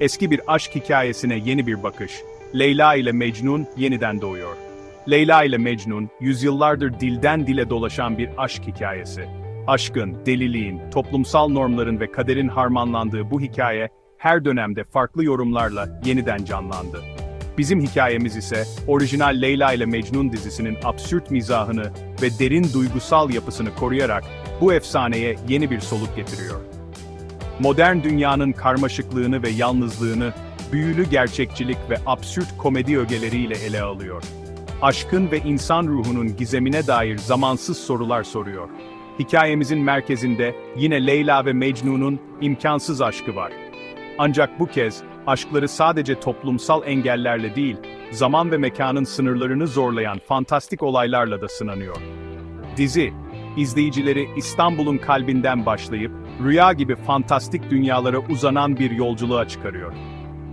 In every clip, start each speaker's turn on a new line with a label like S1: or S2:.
S1: Eski bir aşk hikayesine yeni bir bakış. Leyla ile Mecnun yeniden doğuyor. Leyla ile Mecnun, yüzyıllardır dilden dile dolaşan bir aşk hikayesi. Aşkın, deliliğin, toplumsal normların ve kaderin harmanlandığı bu hikaye, her dönemde farklı yorumlarla yeniden canlandı. Bizim hikayemiz ise, orijinal Leyla ile Mecnun dizisinin absürt mizahını ve derin duygusal yapısını koruyarak, bu efsaneye yeni bir soluk getiriyor modern dünyanın karmaşıklığını ve yalnızlığını, büyülü gerçekçilik ve absürt komedi ögeleriyle ele alıyor. Aşkın ve insan ruhunun gizemine dair zamansız sorular soruyor. Hikayemizin merkezinde yine Leyla ve Mecnun'un imkansız aşkı var. Ancak bu kez aşkları sadece toplumsal engellerle değil, zaman ve mekanın sınırlarını zorlayan fantastik olaylarla da sınanıyor. Dizi, izleyicileri İstanbul'un kalbinden başlayıp, rüya gibi fantastik dünyalara uzanan bir yolculuğa çıkarıyor.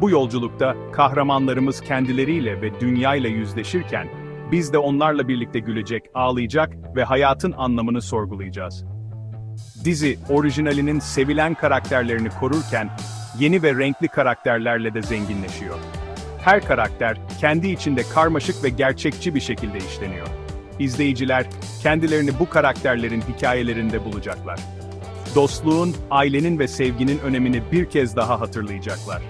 S1: Bu yolculukta kahramanlarımız kendileriyle ve dünyayla yüzleşirken, biz de onlarla birlikte gülecek, ağlayacak ve hayatın anlamını sorgulayacağız. Dizi, orijinalinin sevilen karakterlerini korurken, yeni ve renkli karakterlerle de zenginleşiyor. Her karakter, kendi içinde karmaşık ve gerçekçi bir şekilde işleniyor. İzleyiciler, kendilerini bu karakterlerin hikayelerinde bulacaklar. Dostluğun, ailenin ve sevginin önemini bir kez daha hatırlayacaklar.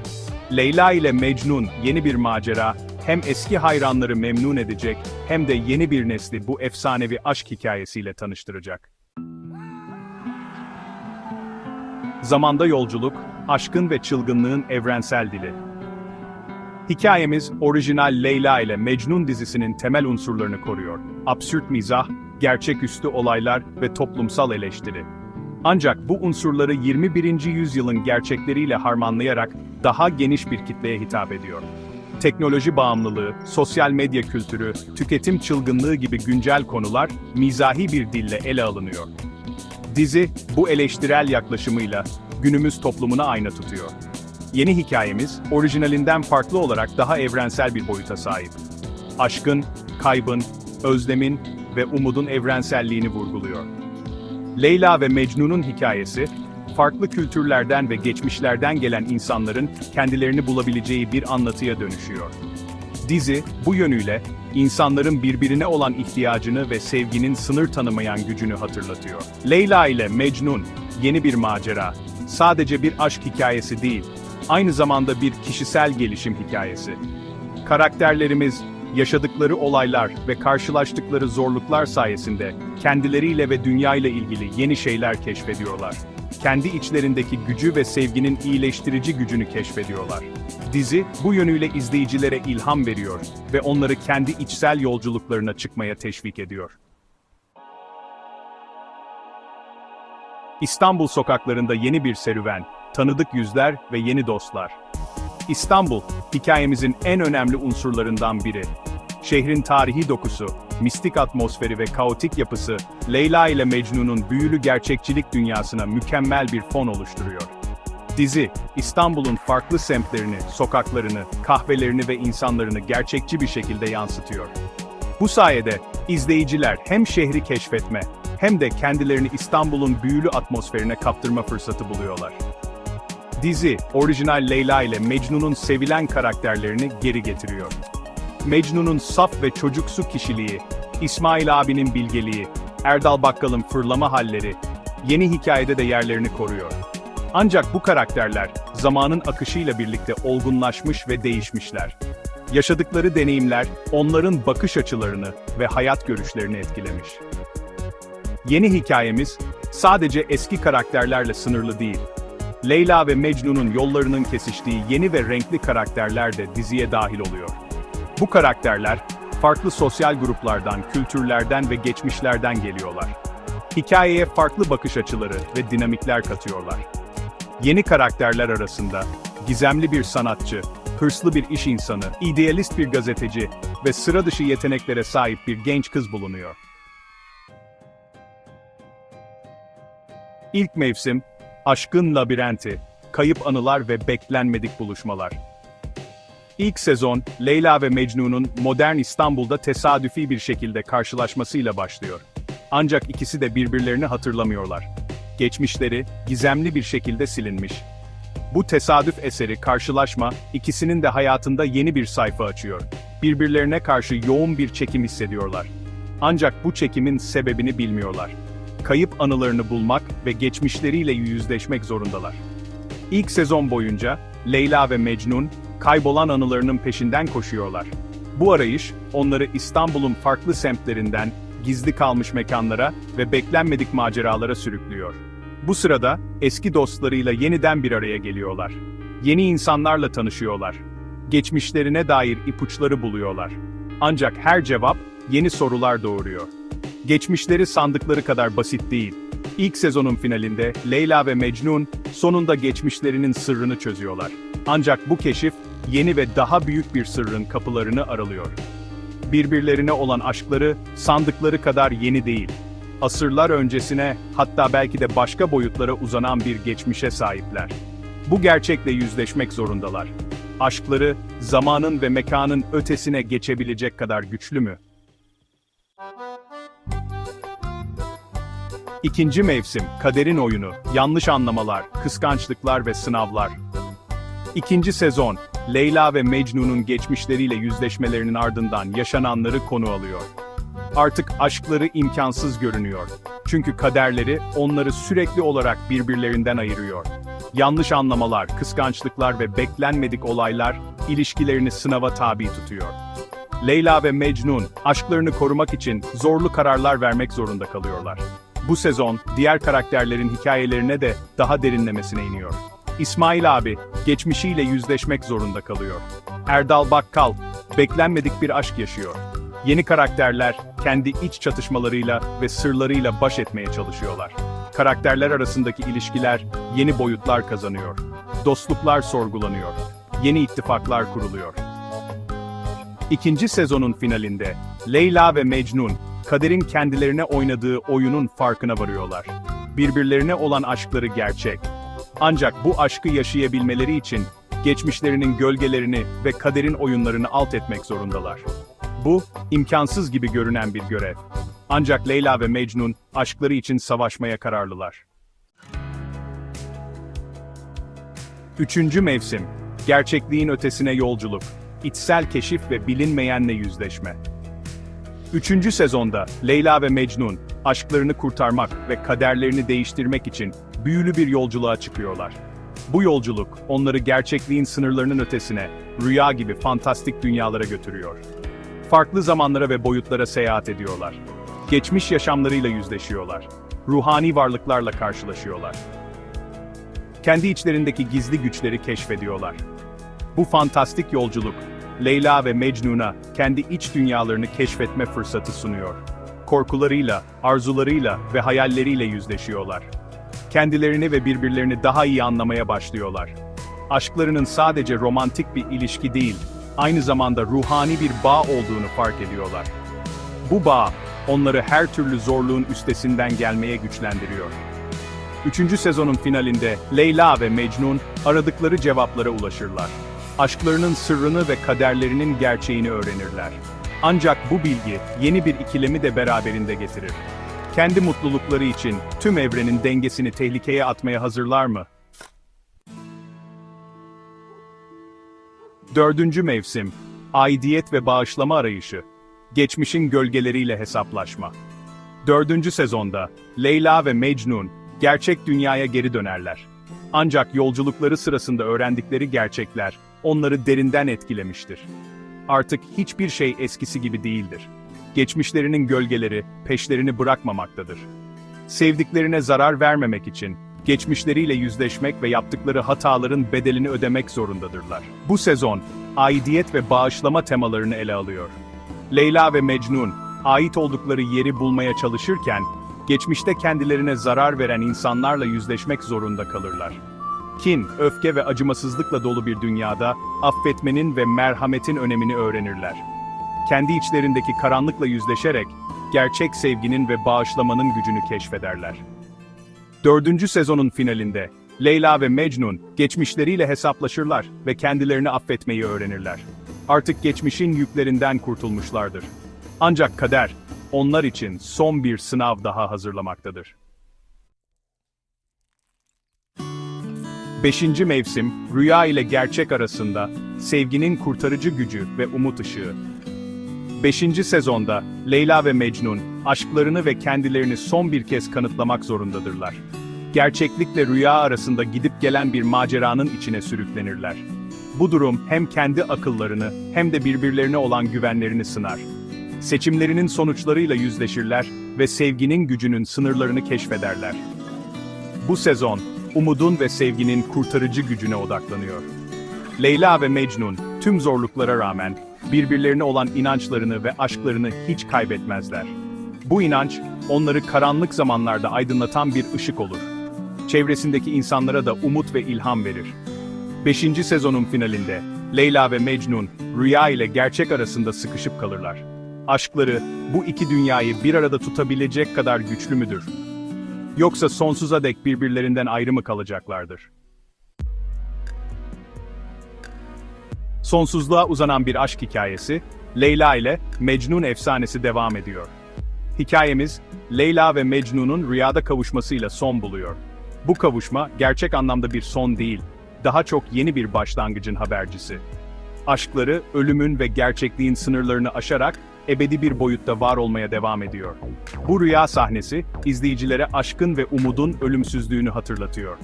S1: Leyla ile Mecnun yeni bir macera, hem eski hayranları memnun edecek, hem de yeni bir nesli bu efsanevi aşk hikayesiyle tanıştıracak. Zamanda yolculuk, aşkın ve çılgınlığın evrensel dili. Hikayemiz, orijinal Leyla ile Mecnun dizisinin temel unsurlarını koruyor. Absürt mizah, gerçeküstü olaylar ve toplumsal eleştiri. Ancak bu unsurları 21. yüzyılın gerçekleriyle harmanlayarak daha geniş bir kitleye hitap ediyor. Teknoloji bağımlılığı, sosyal medya kültürü, tüketim çılgınlığı gibi güncel konular mizahi bir dille ele alınıyor. Dizi, bu eleştirel yaklaşımıyla günümüz toplumuna ayna tutuyor. Yeni hikayemiz, orijinalinden farklı olarak daha evrensel bir boyuta sahip. Aşkın, kaybın, özlemin ve umudun evrenselliğini vurguluyor. Leyla ve Mecnun'un hikayesi, farklı kültürlerden ve geçmişlerden gelen insanların kendilerini bulabileceği bir anlatıya dönüşüyor. Dizi, bu yönüyle, insanların birbirine olan ihtiyacını ve sevginin sınır tanımayan gücünü hatırlatıyor. Leyla ile Mecnun, yeni bir macera, sadece bir aşk hikayesi değil, aynı zamanda bir kişisel gelişim hikayesi. Karakterlerimiz, yaşadıkları olaylar ve karşılaştıkları zorluklar sayesinde kendileriyle ve dünyayla ilgili yeni şeyler keşfediyorlar. Kendi içlerindeki gücü ve sevginin iyileştirici gücünü keşfediyorlar. Dizi, bu yönüyle izleyicilere ilham veriyor ve onları kendi içsel yolculuklarına çıkmaya teşvik ediyor. İstanbul sokaklarında yeni bir serüven, tanıdık yüzler ve yeni dostlar. İstanbul, hikayemizin en önemli unsurlarından biri. Şehrin tarihi dokusu, mistik atmosferi ve kaotik yapısı, Leyla ile Mecnun'un büyülü gerçekçilik dünyasına mükemmel bir fon oluşturuyor. Dizi, İstanbul'un farklı semtlerini, sokaklarını, kahvelerini ve insanlarını gerçekçi bir şekilde yansıtıyor. Bu sayede izleyiciler hem şehri keşfetme hem de kendilerini İstanbul'un büyülü atmosferine kaptırma fırsatı buluyorlar. Dizi, orijinal Leyla ile Mecnun'un sevilen karakterlerini geri getiriyor. Mecnun'un saf ve çocuksu kişiliği, İsmail abinin bilgeliği, Erdal Bakkal'ın fırlama halleri, yeni hikayede de yerlerini koruyor. Ancak bu karakterler, zamanın akışıyla birlikte olgunlaşmış ve değişmişler. Yaşadıkları deneyimler, onların bakış açılarını ve hayat görüşlerini etkilemiş. Yeni hikayemiz, sadece eski karakterlerle sınırlı değil. Leyla ve Mecnun'un yollarının kesiştiği yeni ve renkli karakterler de diziye dahil oluyor. Bu karakterler, farklı sosyal gruplardan, kültürlerden ve geçmişlerden geliyorlar. Hikayeye farklı bakış açıları ve dinamikler katıyorlar. Yeni karakterler arasında, gizemli bir sanatçı, hırslı bir iş insanı, idealist bir gazeteci ve sıra dışı yeteneklere sahip bir genç kız bulunuyor. İlk mevsim, aşkın labirenti, kayıp anılar ve beklenmedik buluşmalar. İlk sezon, Leyla ve Mecnun'un modern İstanbul'da tesadüfi bir şekilde karşılaşmasıyla başlıyor. Ancak ikisi de birbirlerini hatırlamıyorlar. Geçmişleri, gizemli bir şekilde silinmiş. Bu tesadüf eseri karşılaşma, ikisinin de hayatında yeni bir sayfa açıyor. Birbirlerine karşı yoğun bir çekim hissediyorlar. Ancak bu çekimin sebebini bilmiyorlar. Kayıp anılarını bulmak ve geçmişleriyle yüzleşmek zorundalar. İlk sezon boyunca Leyla ve Mecnun kaybolan anılarının peşinden koşuyorlar. Bu arayış onları İstanbul'un farklı semtlerinden gizli kalmış mekanlara ve beklenmedik maceralara sürüklüyor. Bu sırada eski dostlarıyla yeniden bir araya geliyorlar. Yeni insanlarla tanışıyorlar. Geçmişlerine dair ipuçları buluyorlar. Ancak her cevap yeni sorular doğuruyor. Geçmişleri sandıkları kadar basit değil. İlk sezonun finalinde Leyla ve Mecnun sonunda geçmişlerinin sırrını çözüyorlar. Ancak bu keşif yeni ve daha büyük bir sırrın kapılarını aralıyor. Birbirlerine olan aşkları sandıkları kadar yeni değil. Asırlar öncesine hatta belki de başka boyutlara uzanan bir geçmişe sahipler. Bu gerçekle yüzleşmek zorundalar. Aşkları zamanın ve mekanın ötesine geçebilecek kadar güçlü mü? İkinci mevsim, kaderin oyunu, yanlış anlamalar, kıskançlıklar ve sınavlar. İkinci sezon, Leyla ve Mecnun'un geçmişleriyle yüzleşmelerinin ardından yaşananları konu alıyor. Artık aşkları imkansız görünüyor. Çünkü kaderleri onları sürekli olarak birbirlerinden ayırıyor. Yanlış anlamalar, kıskançlıklar ve beklenmedik olaylar ilişkilerini sınava tabi tutuyor. Leyla ve Mecnun aşklarını korumak için zorlu kararlar vermek zorunda kalıyorlar. Bu sezon diğer karakterlerin hikayelerine de daha derinlemesine iniyor. İsmail abi geçmişiyle yüzleşmek zorunda kalıyor. Erdal Bakkal beklenmedik bir aşk yaşıyor. Yeni karakterler kendi iç çatışmalarıyla ve sırlarıyla baş etmeye çalışıyorlar. Karakterler arasındaki ilişkiler yeni boyutlar kazanıyor. Dostluklar sorgulanıyor. Yeni ittifaklar kuruluyor. İkinci sezonun finalinde Leyla ve Mecnun, kaderin kendilerine oynadığı oyunun farkına varıyorlar. Birbirlerine olan aşkları gerçek. Ancak bu aşkı yaşayabilmeleri için geçmişlerinin gölgelerini ve kaderin oyunlarını alt etmek zorundalar. Bu, imkansız gibi görünen bir görev. Ancak Leyla ve Mecnun aşkları için savaşmaya kararlılar. Üçüncü mevsim, gerçekliğin ötesine yolculuk, içsel keşif ve bilinmeyenle yüzleşme. Üçüncü sezonda Leyla ve Mecnun, aşklarını kurtarmak ve kaderlerini değiştirmek için büyülü bir yolculuğa çıkıyorlar. Bu yolculuk, onları gerçekliğin sınırlarının ötesine, rüya gibi fantastik dünyalara götürüyor. Farklı zamanlara ve boyutlara seyahat ediyorlar. Geçmiş yaşamlarıyla yüzleşiyorlar. Ruhani varlıklarla karşılaşıyorlar. Kendi içlerindeki gizli güçleri keşfediyorlar. Bu fantastik yolculuk, Leyla ve Mecnun'a kendi iç dünyalarını keşfetme fırsatı sunuyor. Korkularıyla, arzularıyla ve hayalleriyle yüzleşiyorlar. Kendilerini ve birbirlerini daha iyi anlamaya başlıyorlar. Aşklarının sadece romantik bir ilişki değil, aynı zamanda ruhani bir bağ olduğunu fark ediyorlar. Bu bağ, onları her türlü zorluğun üstesinden gelmeye güçlendiriyor. Üçüncü sezonun finalinde Leyla ve Mecnun aradıkları cevaplara ulaşırlar. Aşklarının sırrını ve kaderlerinin gerçeğini öğrenirler. Ancak bu bilgi yeni bir ikilemi de beraberinde getirir. Kendi mutlulukları için tüm evrenin dengesini tehlikeye atmaya hazırlar mı? Dördüncü mevsim, aidiyet ve bağışlama arayışı, geçmişin gölgeleriyle hesaplaşma. Dördüncü sezonda, Leyla ve Mecnun, gerçek dünyaya geri dönerler. Ancak yolculukları sırasında öğrendikleri gerçekler, onları derinden etkilemiştir. Artık hiçbir şey eskisi gibi değildir. Geçmişlerinin gölgeleri, peşlerini bırakmamaktadır. Sevdiklerine zarar vermemek için, geçmişleriyle yüzleşmek ve yaptıkları hataların bedelini ödemek zorundadırlar. Bu sezon, aidiyet ve bağışlama temalarını ele alıyor. Leyla ve Mecnun, ait oldukları yeri bulmaya çalışırken, geçmişte kendilerine zarar veren insanlarla yüzleşmek zorunda kalırlar. Kin, öfke ve acımasızlıkla dolu bir dünyada, affetmenin ve merhametin önemini öğrenirler. Kendi içlerindeki karanlıkla yüzleşerek, gerçek sevginin ve bağışlamanın gücünü keşfederler. Dördüncü sezonun finalinde, Leyla ve Mecnun, geçmişleriyle hesaplaşırlar ve kendilerini affetmeyi öğrenirler. Artık geçmişin yüklerinden kurtulmuşlardır. Ancak kader, onlar için son bir sınav daha hazırlamaktadır. Beşinci mevsim, rüya ile gerçek arasında, sevginin kurtarıcı gücü ve umut ışığı. Beşinci sezonda, Leyla ve Mecnun, aşklarını ve kendilerini son bir kez kanıtlamak zorundadırlar. Gerçeklikle rüya arasında gidip gelen bir maceranın içine sürüklenirler. Bu durum hem kendi akıllarını hem de birbirlerine olan güvenlerini sınar. Seçimlerinin sonuçlarıyla yüzleşirler ve sevginin gücünün sınırlarını keşfederler. Bu sezon, umudun ve sevginin kurtarıcı gücüne odaklanıyor. Leyla ve Mecnun, tüm zorluklara rağmen, birbirlerine olan inançlarını ve aşklarını hiç kaybetmezler. Bu inanç, onları karanlık zamanlarda aydınlatan bir ışık olur. Çevresindeki insanlara da umut ve ilham verir. 5. sezonun finalinde, Leyla ve Mecnun, rüya ile gerçek arasında sıkışıp kalırlar. Aşkları, bu iki dünyayı bir arada tutabilecek kadar güçlü müdür? Yoksa sonsuza dek birbirlerinden ayrı mı kalacaklardır? Sonsuzluğa uzanan bir aşk hikayesi, Leyla ile Mecnun efsanesi devam ediyor. Hikayemiz, Leyla ve Mecnun'un rüyada kavuşmasıyla son buluyor. Bu kavuşma, gerçek anlamda bir son değil, daha çok yeni bir başlangıcın habercisi. Aşkları, ölümün ve gerçekliğin sınırlarını aşarak, ebedi bir boyutta var olmaya devam ediyor. Bu rüya sahnesi, izleyicilere aşkın ve umudun ölümsüzlüğünü hatırlatıyor.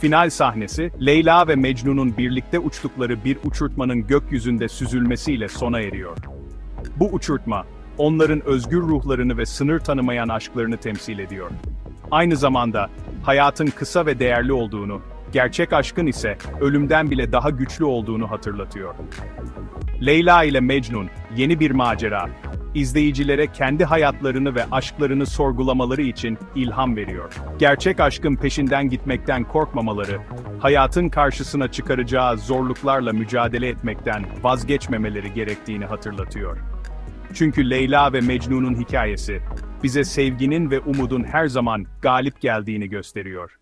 S1: Final sahnesi, Leyla ve Mecnun'un birlikte uçtukları bir uçurtmanın gökyüzünde süzülmesiyle sona eriyor. Bu uçurtma, onların özgür ruhlarını ve sınır tanımayan aşklarını temsil ediyor. Aynı zamanda, hayatın kısa ve değerli olduğunu, gerçek aşkın ise ölümden bile daha güçlü olduğunu hatırlatıyor. Leyla ile Mecnun, yeni bir macera, izleyicilere kendi hayatlarını ve aşklarını sorgulamaları için ilham veriyor. Gerçek aşkın peşinden gitmekten korkmamaları, hayatın karşısına çıkaracağı zorluklarla mücadele etmekten vazgeçmemeleri gerektiğini hatırlatıyor. Çünkü Leyla ve Mecnun'un hikayesi, bize sevginin ve umudun her zaman galip geldiğini gösteriyor.